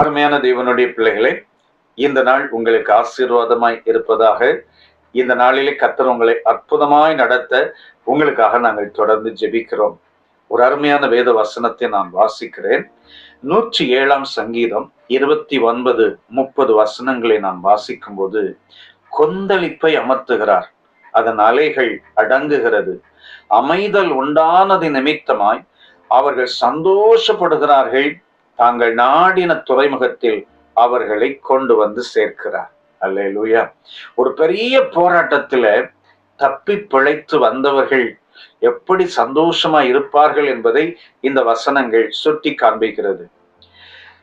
அருமையான தேவனுடைய பிள்ளைகளே இந்த நாள் உங்களுக்கு ஆசீர்வாதமாய் இருப்பதாக இந்த நாளிலே கத்தர் உங்களை அற்புதமாய் நடத்த உங்களுக்காக நாங்கள் தொடர்ந்து ஜெபிக்கிறோம். ஒரு அருமையான வேத வசனத்தை நான் வாசிக்கிறேன். நூற்றி ஏழாம் சங்கீதம் இருபத்தி ஒன்பது முப்பது வசனங்களை நான் வாசிக்கும் போது கொந்தளிப்பை அமர்த்துகிறார். அதன் அலைகள் அடங்குகிறது. அமைதல் உண்டானது நிமித்தமாய் அவர்கள் சந்தோஷப்படுகிறார்கள். தாங்கள் நாடின துறைமுகத்தில் அவர்களை கொண்டு வந்து சேர்க்கிறார். அல்லேலூயா. ஒரு பெரிய போராட்டத்துல தப்பி பிழைத்து வந்தவர்கள் எப்படி சந்தோஷமா இருப்பார்கள் என்பதை இந்த வசனங்கள் சுட்டி காண்பிக்கிறது.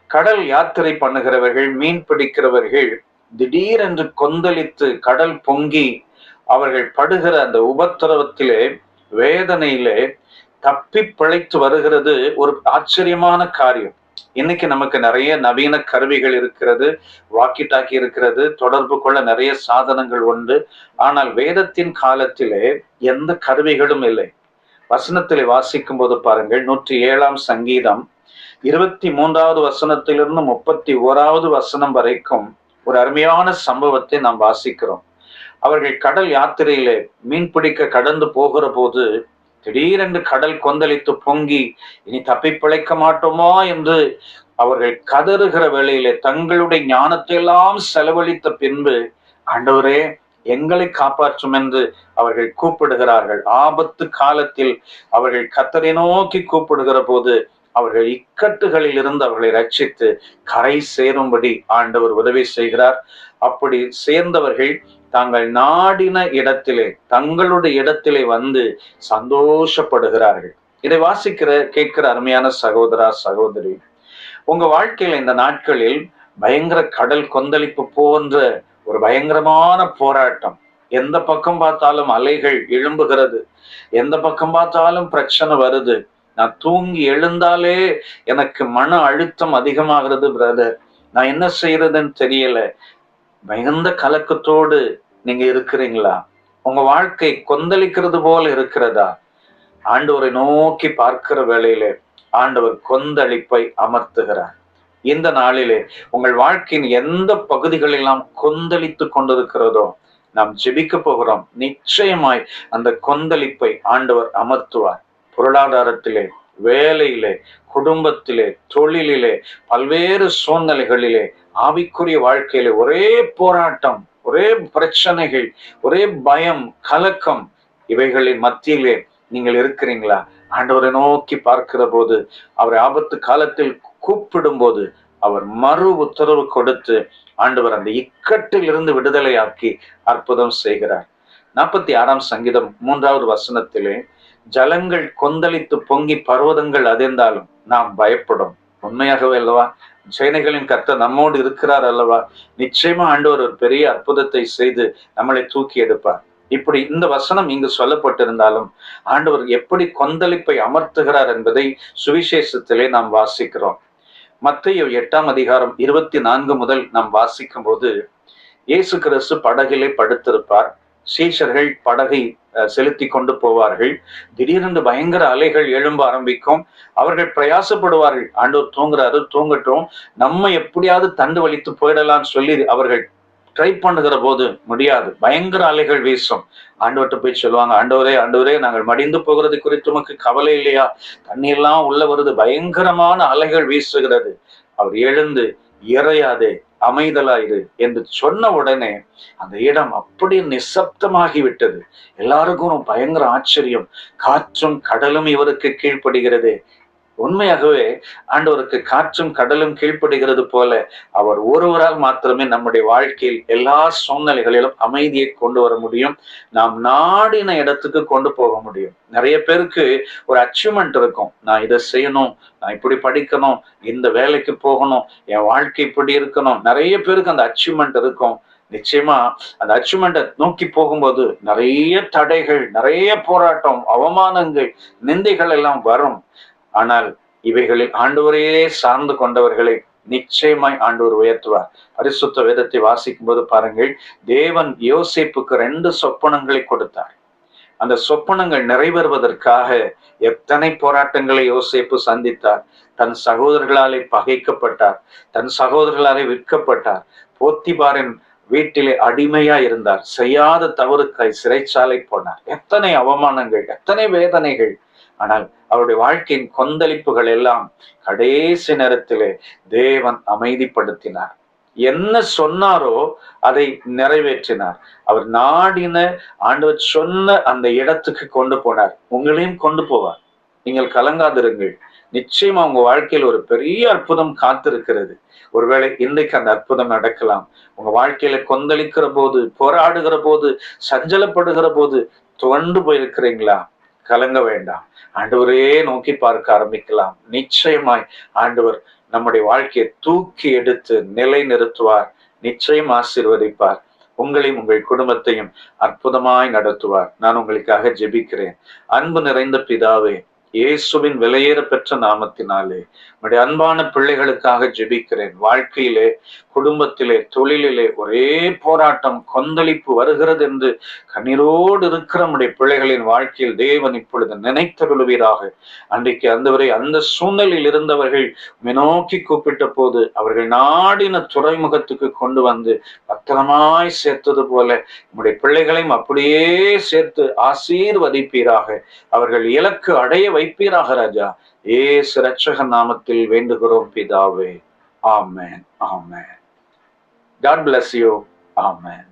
கடல் யாத்திரை பண்ணுகிறவர்கள் மீன் பிடிக்கிறவர்கள் திடீரென்று கொந்தளித்து கடல் பொங்கி அவர்கள் படுகிற அந்த உபத்திரவத்திலே வேதனையிலே தப்பி பிழைத்து வருகிறது ஒரு ஆச்சரியமான காரியம். இன்னைக்கு நமக்கு நிறைய நவீன கருவிகள் இருக்கிறது வாக்கி டாக்கி இருக்கிறது தொடர்பு கொள்ள நிறைய சாதனங்கள் உண்டு. ஆனால் வேதத்தின் காலத்திலே எந்த கருவிகளும் இல்லை. வசனத்திலே வாசிக்கும் போது பாருங்கள் நூற்றி ஏழாம் சங்கீதம் இருபத்தி மூன்றாவது வசனத்திலிருந்து முப்பத்தி ஓராவது வசனம் வரைக்கும் ஒரு அருமையான சம்பவத்தை நாம் வாசிக்கிறோம். அவர்கள் கடல் யாத்திரையிலே மீன் பிடிக்க கடந்து போகிற போது திடீரென்று கடல் கொந்தளித்து பொங்கி இனி தப்பி பிழைக்க மாட்டோமா என்று அவர்கள் கதறுகிற வேளையிலே தங்களுடைய ஞானத்தை எல்லாம் செலவழித்த பின்பு ஆண்டவரே எங்களை காப்பாற்றும் என்று அவர்கள் கூப்பிடுகிறார்கள். ஆபத்து காலத்தில் அவர்கள் கத்தரை நோக்கி கூப்பிடுகிற போது அவர்கள் இக்கட்டுகளில் இருந்து அவர்களை ரட்சித்து கரை சேரும்படி ஆண்டவர் உதவி செய்கிறார். அப்படி சேர்ந்தவர்கள் தாங்கள் நாடின இடத்திலே தங்களுடைய இடத்திலே வந்து சந்தோஷப்படுகிறார்கள். இதை வாசிக்கிற கேட்கிற அருமையான சகோதரா சகோதரி உங்க வாழ்க்கையில இந்த நாட்களில் பயங்கர கடல் கொந்தளிப்பு போன்ற ஒரு பயங்கரமான போராட்டம். எந்த பக்கம் பார்த்தாலும் அலைகள் எழும்புகிறது. எந்த பக்கம் பார்த்தாலும் பிரச்சனை வருது. நான் தூங்கி எழுந்தாலே எனக்கு மன அழுத்தம் அதிகமாகிறது பிரதர் நான் என்ன செய்யறதுன்னு தெரியல. மிகுந்த கலக்கத்தோடு நீங்க இருக்கிறீங்களா? உங்க வாழ்க்கை கொந்தளிக்கிறது போல இருக்கிறதா? ஆண்டவரை நோக்கி பார்க்கிற வேளையிலே ஆண்டவர் கொந்தளிப்பை அமர்த்துகிறார். இந்த நாளிலே உங்கள் வாழ்க்கையின் எந்த பகுதிகளெல்லாம் கொந்தளித்து கொண்டிருக்கிறதோ நாம் ஜெபிக்க போகிறோம். நிச்சயமாய் அந்த கொந்தளிப்பை ஆண்டவர் அமர்த்துவார். பொருளாதாரத்திலே வேலையிலே குடும்பத்திலே தொழிலிலே பல்வேறு சூழ்நிலைகளிலே ஆவிக்குரிய வாழ்க்கையிலே ஒரே போராட்டம் ஒரே பிரச்சனைகள் ஒரே பயம் கலக்கம் இவைகளின் மத்தியிலே நீங்கள் இருக்கிறீங்களா? ஆண்டவரை நோக்கி பார்க்கிற போது அவரை ஆபத்து காலத்தில் கூப்பிடும் போது அவர் மறு உத்தரவு கொடுத்து ஆண்டவர் அந்த இக்கட்டில் இருந்து விடுதலையாக்கி அற்புதம் செய்கிறார். நாற்பத்தி ஆறாம் சங்கீதம் மூன்றாவது வசனத்திலே ஜலங்கள் கொந்தளித்து பொங்கி பர்வதங்கள் அதிர்ந்தாலும் நாம் பயப்படும். உண்மையாகவே அல்லவா? சேனைகளின் கத்த நம்மோடு இருக்கிறார் அல்லவா? நிச்சயமா ஆண்டவர் ஒரு பெரிய அற்புதத்தை செய்து நம்மளை தூக்கி எடுப்பார். இப்படி இந்த வசனம் இங்கு சொல்லப்பட்டிருந்தாலும் ஆண்டவர் எப்படி கொந்தளிப்பை அமர்த்துகிறார் என்பதை சுவிசேஷத்திலே நாம் வாசிக்கிறோம். மத்திய எட்டாம் அதிகாரம் இருபத்தி நான்கு முதல் நாம் வாசிக்கும் போது இயேசு கிறிஸ்து படகிலே படுத்திருப்பார். சீஷர்கள் படகை செலுத்தி கொண்டு போவார்கள். திடீரென்று பயங்கர அலைகள் எழும்ப ஆரம்பிக்கும். அவர்கள் பிரயாசப்படுவார்கள். ஆண்டவர் தூங்குறாரு தூங்கட்டும். நம்ம எப்படியாவது தண்டு வலித்து போயிடலாம்னு சொல்லி அவர்கள் ட்ரை பண்ணுகிற போது முடியாது. பயங்கர அலைகள் வீசும். ஆண்டவர்கிட்ட போய் சொல்லுவாங்க ஆண்டவரே ஆண்டவரே நாங்கள் மடிந்து போகிறது குறித்து உமக்கு கவலை இல்லையா? தண்ணீர்லாம் உள்ள வருது. பயங்கரமான அலைகள் வீசுகிறது. அவர் எழுந்து இறையாதே அமைதலாயிரு என்று சொன்ன உடனே அந்த இடம் அப்படி நிசப்தமாகி விட்டது எல்லாருக்கும் பயங்கர ஆச்சரியம். காற்றும் கடலும் இவருக்கு கீழ்ப்படுகிறது. உண்மையாகவே ஆண்டவருக்கு காற்றும் கடலும் கீழ்ப்படுகிறது போல அவர் ஒருவரால் மாத்திரமே நம்முடைய வாழ்க்கையில் எல்லா சூழ்நிலைகளிலும் அமைதியை கொண்டு வர முடியும். நாம் நாடின இடத்துக்கு கொண்டு போக முடியும். நிறைய பேருக்கு ஒரு அச்சீவ்மெண்ட் இருக்கும். நான் இதை செய்யணும் நான் இப்படி படிக்கணும் இந்த வேலைக்கு போகணும் என் வாழ்க்கை இப்படி இருக்கணும். நிறைய பேருக்கு அந்த அச்சீவ்மெண்ட் இருக்கும். நிச்சயமா அந்த அச்சீவ்மெண்ட்டை நோக்கி போகும்போது நிறைய தடைகள் நிறைய போராட்டம் அவமானங்கள் நிந்தைகள் எல்லாம் வரும். ஆனால் இவைகளில் ஆண்டவரையே சார்ந்து கொண்டவர்களை நிச்சயமாய் ஆண்டவர் உயர்த்துவார். பரிசுத்த வேதத்தை வாசிக்கும் போது பாருங்கள் தேவன் யோசிப்புக்கு ரெண்டு சொப்பனங்களை கொடுத்தார். அந்த சொப்பனங்கள் நிறைவேறுவதற்காக எத்தனை போராட்டங்களை யோசிப்பு சந்தித்தார். தன் சகோதரர்களாலே பகைக்கப்பட்டார் தன் சகோதரர்களாலே விற்கப்பட்டார் போத்திபாரின் வீட்டிலே அடிமையா இருந்தார் செய்யாத தவறுக்காய் சிறைச்சாலை போனார். எத்தனை அவமானங்கள் எத்தனை வேதனைகள் ஆனால் அவருடைய வாழ்க்கையின் கொந்தளிப்புகள் எல்லாம் கடைசி நேரத்திலே தேவன் அமைதிப்படுத்தினார். என்ன சொன்னாரோ அதை நிறைவேற்றினார். அவர் நாடின ஆண்டவர் சொன்ன அந்த இடத்துக்கு கொண்டு போனார். உங்களையும் கொண்டு போவார். நீங்கள் கலங்காதிருங்கள். நிச்சயமா உங்க வாழ்க்கையில் ஒரு பெரிய அற்புதம் காத்திருக்கிறது. ஒருவேளை இன்றைக்கு அந்த அற்புதம் நடக்கலாம். உங்க வாழ்க்கையில கொந்தளிக்கிற போது போராடுகிற போது சஞ்சலப்படுகிற போது துவண்டு போயிருக்கிறீங்களா? கலங்க வேண்டாம். ஆண்டவரே நோக்கி பார்க்க ஆரம்பிக்கலாம். நிச்சயமாய் ஆண்டவர் நம்முடைய வாழ்க்கையை தூக்கி எடுத்து நிலை நிறுத்துவார் நிச்சயம் ஆசீர்வதிப்பார். உங்களையும் உங்கள் குடும்பத்தையும் அற்புதமாய் நடத்துவார். நான் உங்களுக்காக ஜெபிக்கிறேன். அன்பு நிறைந்த பிதாவே இயேசுவின் விலையேற பெற்ற நாமத்தினாலே நம்முடைய அன்பான பிள்ளைகளுக்காக ஜெபிக்கிறேன். வாழ்க்கையிலே குடும்பத்திலே தொழிலிலே ஒரே போராட்டம் கொந்தளிப்பு வருகிறது என்று கண்ணீரோடு இருக்கிற நம்முடைய பிள்ளைகளின் வாழ்க்கையில் தேவன் இப்பொழுது நினைத்தருளுவீராக. அன்றைக்கு அந்தவரை அந்த சூழ்நிலையில் இருந்தவர்கள் நோக்கி கூப்பிட்ட போது அவர்கள் நாடின துறைமுகத்துக்கு கொண்டு வந்து பத்திரமாய் சேர்த்தது போல நம்முடைய பிள்ளைகளையும் அப்படியே சேர்த்து ஆசீர்வதிப்பீராக. அவர்கள் இலக்கு அடைய வைப்பீராக ராஜா ஏசு ரட்சக நாமத்தில் வேண்டுகிறோம் பிதாவே ஆமேன் ஆமேன் காட் பிளஸ் யூ ஆமேன்